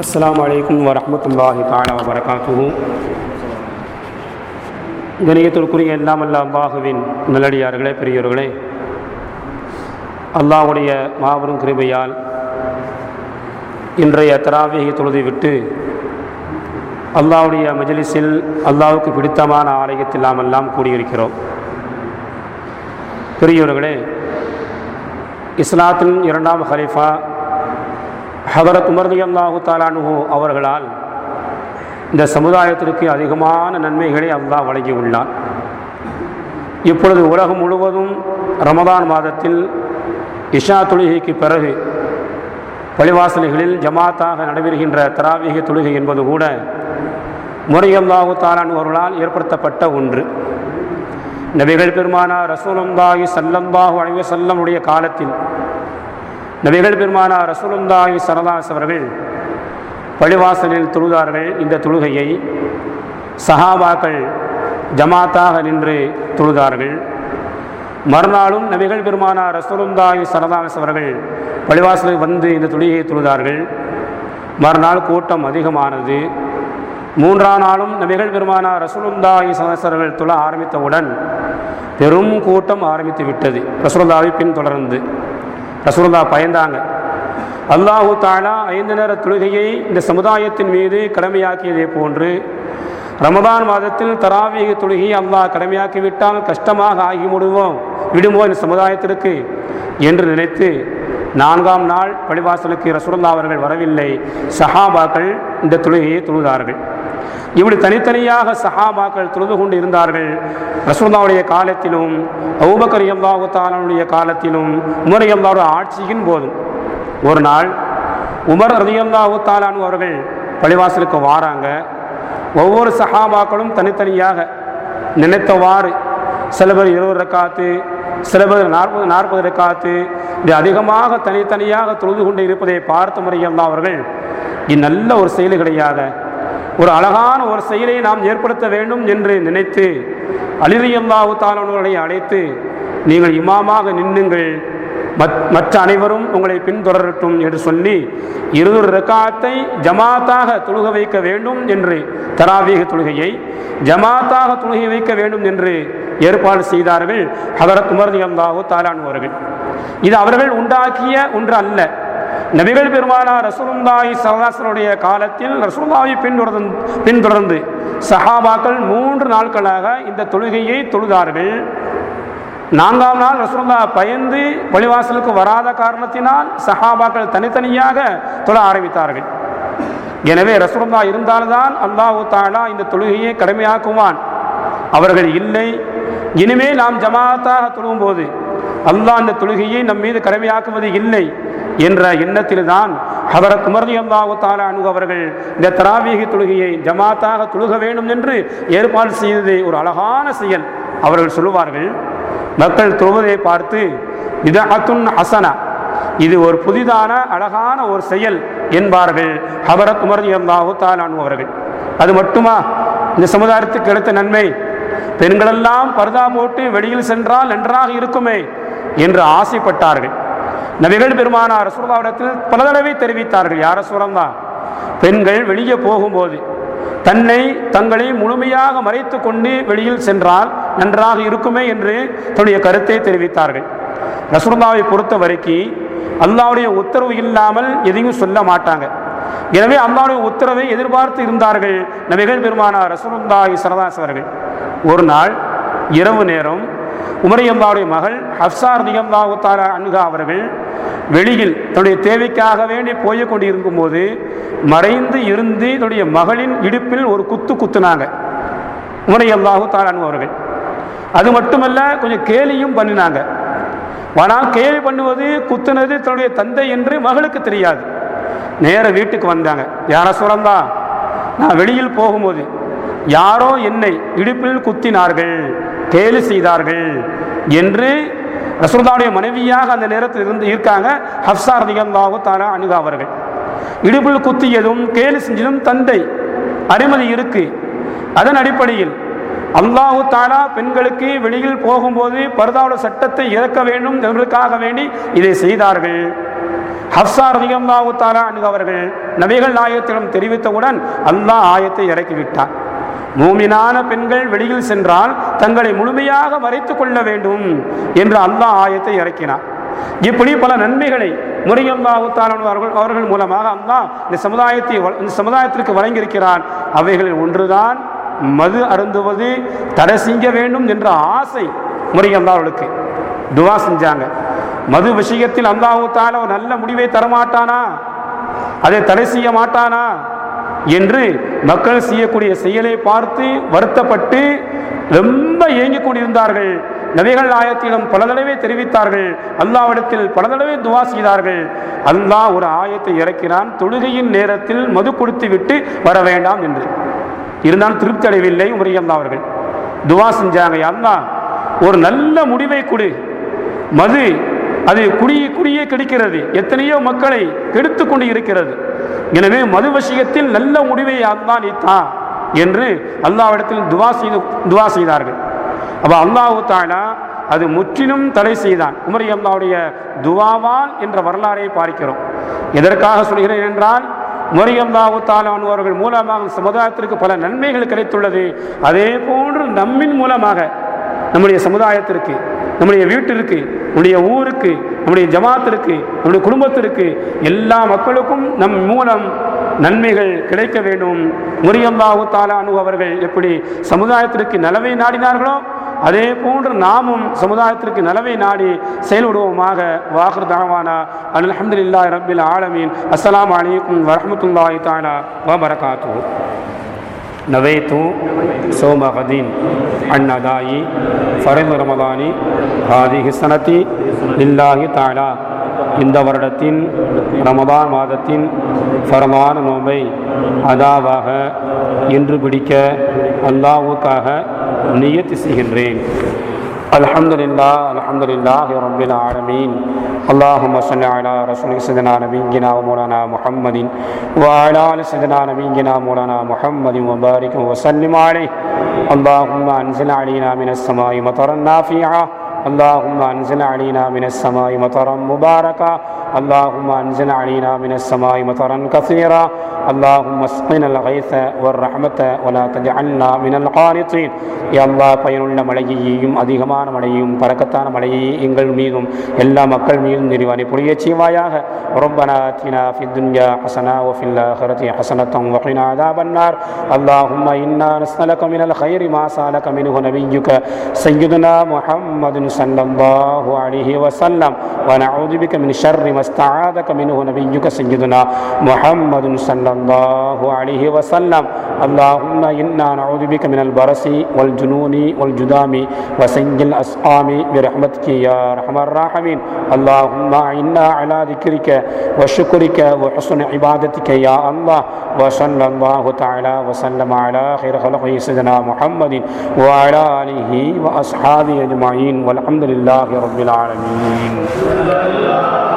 அஸ்லாம் அலைக்கும் வரமத்துல்லாஹி தாலா வரகாத்துவும் கணியத்திற்குரிய எல்லாம் அல்ல அம்பாகுவின் நல்லடியார்களே பெரியவர்களே அல்லாஹ்வுடைய மாபெரும் கிருபையால் இன்றைய தராவிகை தொழுதை விட்டு அல்லாஹ்வுடைய மஜ்லிஸில் அல்லாவுக்கு பிடித்தமான ஆலயத்தில் நாம் எல்லாம் கூடியிருக்கிறோம். பெரியவர்களே இஸ்லாத்தின் இரண்டாம் ஹலீஃபா ஹதரத் உமர்தி அல்லாஹு தாலானு அவர்களால் இந்த சமுதாயத்திற்கு அதிகமான நன்மைகளை அல்லாஹ் வழங்கியுள்ளார் இப்பொழுது உலகம் முழுவதும் ரமதான் மாதத்தில் இஷா தொழுகைக்கு பிறகு பள்ளிவாசல்களில் ஜமாத்தாக நடைபெறுகின்ற தராவீக தொழுகை என்பது கூட முறையல்லாஹு தாலானவர்களால் ஏற்படுத்தப்பட்ட ஒன்று. நபிகள் பெருமானா ரசூலுல்லாஹி சல்லல்லாஹு அலைஹி செல்லமுடைய காலத்தில் நபிகள் பெருமானா ரசூலுல்லாஹி சரதாஸ் அவர்கள் பள்ளிவாசலில் தொழுதார்கள். இந்த தொழுகையை சஹாபாக்கள் ஜமாத்தாக நின்று தொழுதார்கள். மறுநாளும் நபிகள் பெருமானா ரசூலுல்லாஹி சரதாஸ் அவர்கள் பள்ளிவாசலில் வந்து இந்த தொழுகையை தொழுதார்கள். மறுநாள் கூட்டம் அதிகமானது. மூன்றாம் நாளும் நபிகள் பெருமானா ரசூலுல்லாஹி சதசர்கள் துள ஆரம்பித்தவுடன் பெரும் கூட்டம் ஆரம்பித்து விட்டது ரசூலுல்லாவை பின்தொடர்ந்து. ரசூலுல்லா பயந்தாங்க. அல்லாஹு தாலா ஐந்து நேர தொழுகையை இந்த சமுதாயத்தின் மீது கடமையாக்கியதை போன்று ரமதான் மாதத்தில் தராவிக தொழுகையை அல்லாஹ் கடமையாக்கிவிட்டால் கஷ்டமாக ஆகி முடுவோம் விடுமோ இந்த சமுதாயத்திற்கு? என்று நினைத்து நான்காம் நாள் பழிவாசலுக்கு ரசூல்லா அவர்கள் வரவில்லை. சஹாபாக்கள் இந்த தொழுகையை தொழுதார்கள். இப்படி தனித்தனியாக சஹாபாக்கள் தொழுது கொண்டு இருந்தார்கள். ரசூல்லாவுடைய காலத்திலும் ஔபக்கர் அல்லாஹுத்தாலனுடைய காலத்திலும் உமர் அல்லாவுடைய ஆட்சியின் போதும் ஒரு நாள் உமர் ரதியல்லாஹுத்தாலானு அவர்கள் பள்ளிவாசலுக்கு வாராங்க. ஒவ்வொரு சஹாபாக்களும் தனித்தனியாக நினைத்தவாறு சில பேர் இருபது ரக்காத்து சில பேர் நாற்பது நாற்பது ரக்காத்து இப்படி அதிகமாக தனித்தனியாக தொழுது கொண்டு இருப்பதை பார்த்த முறையெல்லாம் அவர்கள் இந்நல்ல ஒரு செயல் கிடையாது. ஒரு அழகான ஒரு செயலை நாம் ஏற்படுத்த வேண்டும் என்று நினைத்து அலிரியல்லாஹு தாலவர்களை அழைத்து நீங்கள் இமாமாக நின்னுங்கள். மற்ற அனைவரும் உங்களை பின்தொடரட்டும் என்று சொல்லி இருநூறு ரக்காத்தை ஜமாத்தாக தொழுக வைக்க வேண்டும் என்று தராவீக தொழுகையை ஜமாத்தாக தொழுகை வைக்க வேண்டும் என்று ஏற்பாடு செய்தார்கள் ஹதரத் உமர்தி அல்லாஹு தாலான் அவர்கள். இது அவர்கள் உண்டாக்கிய ஒன்று அல்ல. நபிகள் பெருமானா ரசூலுல்லாஹி சல்லாசனுடைய காலத்தில் ரசூலுல்லாவை பின்தொடர்ந்து பின்தொடர்ந்து சஹாபாக்கள் மூன்று நாட்களாக இந்த தொழுகையை தொழுதார்கள். நான்காம் நாள் ரசூலுல்லா பயந்து பழிவாசலுக்கு வராத காரணத்தினால் சஹாபாக்கள் தனித்தனியாக தொழ ஆரம்பித்தார்கள். எனவே ரசூலுல்லா இருந்தால்தான் அல்லாஹு தாலா இந்த தொழுகையை கடமையாக்குவான். அவர்கள் இல்லை. இனிமேல் நாம் ஜமாத்தாக தொழுவும் போது அல்லாஹ் அந்த தொழுகையை நம் மீது கடமையாக்குவது இல்லை என்ற எண்ணத்தில்தான் ஹதரத் உமர்லி அல்லாஹு தாலா அவர்கள் இந்த தராவீக தொழுகையை ஜமாத்தாக தொழுக வேண்டும் என்று ஏற்பாடு செய்தது ஒரு அழகான செயல். அவர்கள் சொல்லுவார்கள் மக்கள் தொழுவதை பார்த்து இதஅத்துன் ஹசனா. இது ஒரு புதிதான அழகான ஒரு செயல் என்பார்கள் ஹபரத் உமர்லி அல்லாஹு தாலானு அவர்கள். அது மட்டுமா? இந்த சமுதாயத்துக்கு கிடைத்த நன்மை பெண்களெல்லாம் பர்தா போட்டு வெளியில் சென்றால் நன்றாக இருக்குமே. என்று ஆசைப்பட்டார்கள். நபிகள் பெருமானார் ரசூலாவிடத்தில் பல தடவை தெரிவித்தார்கள். யார சூழந்தா பெண்கள் வெளியே போகும்போது தன்னை தங்களை முழுமையாக மறைத்து கொண்டு வெளியில் சென்றால் நன்றாக இருக்குமே என்று தன்னுடைய கருத்தை தெரிவித்தார்கள். ரசூல்லாவை பொறுத்த வரைக்கும் அல்லாவுடைய உத்தரவு இல்லாமல் எதையும் சொல்ல மாட்டாங்க. எனவே அல்லாவுடைய உத்தரவை எதிர்பார்த்து இருந்தார்கள் நபிகள் பெருமானார் ரசூலுல்லாஹி சரதாஸ் அவர்கள். ஒரு நாள் இரவு நேரம் உமரையல்லாவுடைய மகள் ஹப்சார் திகம்லாவு அன்கா அவர்கள் வெளியில் தன்னுடைய தேவைக்காக வேண்டி போய் கொண்டிருக்கும் இருக்கும்போது மறைந்து இருந்து தன்னுடைய மகளின் இடுப்பில் ஒரு குத்து குத்துனாங்க. உமரையல்லாஹு தாரான் அவர்கள். அது மட்டுமல்ல கொஞ்சம் கேலியும் பண்ணினாங்க. ஆனால் கேலி பண்ணுவது குத்துனது தன்னுடைய தந்தை என்று மகளுக்கு தெரியாது. நேர வீட்டுக்கு வந்தாங்க. யார சுரந்தா நான் வெளியில் போகும்போது யாரோ என்னை இடுப்பில் குத்தினார்கள். கேலி செய்தார்கள் என்று ரசூல்லாவுடைய மனைவியாக அந்த நேரத்தில் இருந்து இருக்காங்க ஹப்சார் திகந்தாவு தாரா அணுகா அவர்கள். இடுப்பில் குத்தியதும் கேலி செஞ்சதும் தந்தை அனுமதி இருக்கு. அதன் அடிப்படையில் அல்லாஹு தாலா பெண்களுக்கு வெளியில் போகும்போது பர்தாவோட சட்டத்தை இறக்க வேண்டும் என்பதற்காக வேண்டி இதை செய்தார்கள். ஹப்சா ரதியல்லாஹு தாலா அவர்கள் நபிகள் நாயகத்திடம் தெரிவித்தவுடன் அல்லாஹ் ஆயத்தை இறக்கிவிட்டார் மூமினான பெண்கள் வெளியில் சென்றால் தங்களை முழுமையாக மறைத்துக் கொள்ள வேண்டும் என்று அல்லாஹ் ஆயத்தை இறக்கினார். இப்படி பல நன்மைகளை முறையல்லாஹுத்தாலன் அவர்கள் அவர்கள் மூலமாக அல்லாஹ் இந்த சமுதாயத்தை வ- இந்த சமுதாயத்திற்கு வழங்கியிருக்கிறான். அவைகளில் ஒன்றுதான் மது அருந்துவது தடை செய்ய வேண்டும் என்ற ஆசை முறையல்லா அவர்களுக்கு. துவா செஞ்சாங்க. மது விஷயத்தில் அல்லாஹு ஒரு நல்ல முடிவை தரமாட்டானா? அதை தடை செய்ய மாட்டானா? என்று மக்கள் செய்யக்கூடிய செயலை பார்த்து வருத்தப்பட்டு ரொம்ப ஏங்கிக் கொண்டிருந்தார்கள். நபிகள் ஆயத்திடம் பல தடவை தெரிவித்தார்கள். அல்லாவிடத்தில் பல தடவை துவா செய்தார்கள். அல்லாஹ் ஒரு ஆயத்தை இறக்கினான். தொழுகையின் நேரத்தில் மது கொடுத்து விட்டு வர வேண்டாம் என்று. இருந்தாலும் திருப்தி அடையவில்லை முறையல்லா அவர்கள். துவா செஞ்சாங்க அல்லாஹ் ஒரு நல்ல முடிவை கொடு. மது அது குடியே குடியே கெடுக்கிறது. எத்தனையோ மக்களை கெடுத்து கொண்டு இருக்கிறது. எனவே மது விஷயத்தில் நல்ல முடிவை அல்லாஹ் நீத்தா என்று அல்லாவிடத்தில் துவா செய்து துவா செய்தார்கள். அப்போ அல்லாஹு தாலா அது முற்றிலும் தடை செய்தான். உமரி அல்லாவுடைய துவாவால் என்ற வரலாறை பார்க்கிறோம் எதற்காக சொல்கிறேன் என்றால் முறையல்லாஹு தாலான் அவர்கள் மூலமாக சமுதாயத்திற்கு பல நன்மைகள் கிடைத்துள்ளது. அதே போன்று நம்மின் மூலமாக நம்முடைய சமுதாயத்திற்கு நம்முடைய வீட்டிற்கு நம்முடைய ஊருக்கு நம்முடைய ஜமாத்திற்கு நம்முடைய குடும்பத்திற்கு எல்லா மக்களுக்கும் நம் மூலம் நன்மைகள் கிடைக்க வேண்டும். முரியல்லாஹு தாலானு அவர்கள் எப்படி சமுதாயத்திற்கு நலவை நாடினார்களோ அதே போன்று நாமும் சமுதாயத்திற்கு நலவை நாடி செயல்படுவோமாக. வாகர் தாவானா அல்ஹம்துலில்லாஹி ரபில் ஆலமீன். அஸ்லாம் அலைக்கும் வரமத்துல்லாஹி தாலா வ நவைத்து சோமஹதீன் அன்னதாயி ஃபரத் ரமதானி ஹாதி ஹிசனத்தி இல்லாஹி தாலா இந்த வருடத்தின் ரமதான் மாதத்தின் ஃபரமான நோம்பை அதாவாக இன்று பிடிக்க அல்லாவுக்காக நியத்தி செய்கின்றேன். الحمد للہ الحمد للہ رب العالمین۔ اللهم صل علی رسول سیدنا نبینا و محمد و علی سیدنا نبینا مولانا محمد وبارک وسلم علیہ۔ اللهم انزل علينا من السماء مطرا نافعا۔ اللهم انزل علينا من السماء مطرا مباركا اللهم انزل علينا من السماء مطرا كثيرا اللهم اسقنا الغيث والرحمة ولا تجعلنا من القانطين يا الله பயனுள்ள மழையையும் அதிகமான மழையையும் பறக்கத்தான மழையை எங்கள் மீதும் எல்லா மக்கள் மீதும் நிறைவானி புரிய செய்வாயாக ربنا آتنا في الدنيا حسنة وفي الآخرة حسنة وقنا عذاب النار اللهم إنا نسألك من الخير ما سألك منه نبيك سيدنا محمد صلى الله عليه وسلم ونعوذ بك من شر ما استعاذك منه نبيك سيدنا محمد صلى الله عليه وسلم. اللهم إنا نعوذ بك من البرس والجنون والجذام وسيء الأسقام برحمتك يا أرحم الراحمين. اللهم إنا على ذكرك وشكرك وحسن عبادتك يا الله. وصلى الله تعالى وسلم على خير خلقه سيدنا محمد وعلى آله وأصحابه أجمعين. والحمد لله رب العالمين. Allahu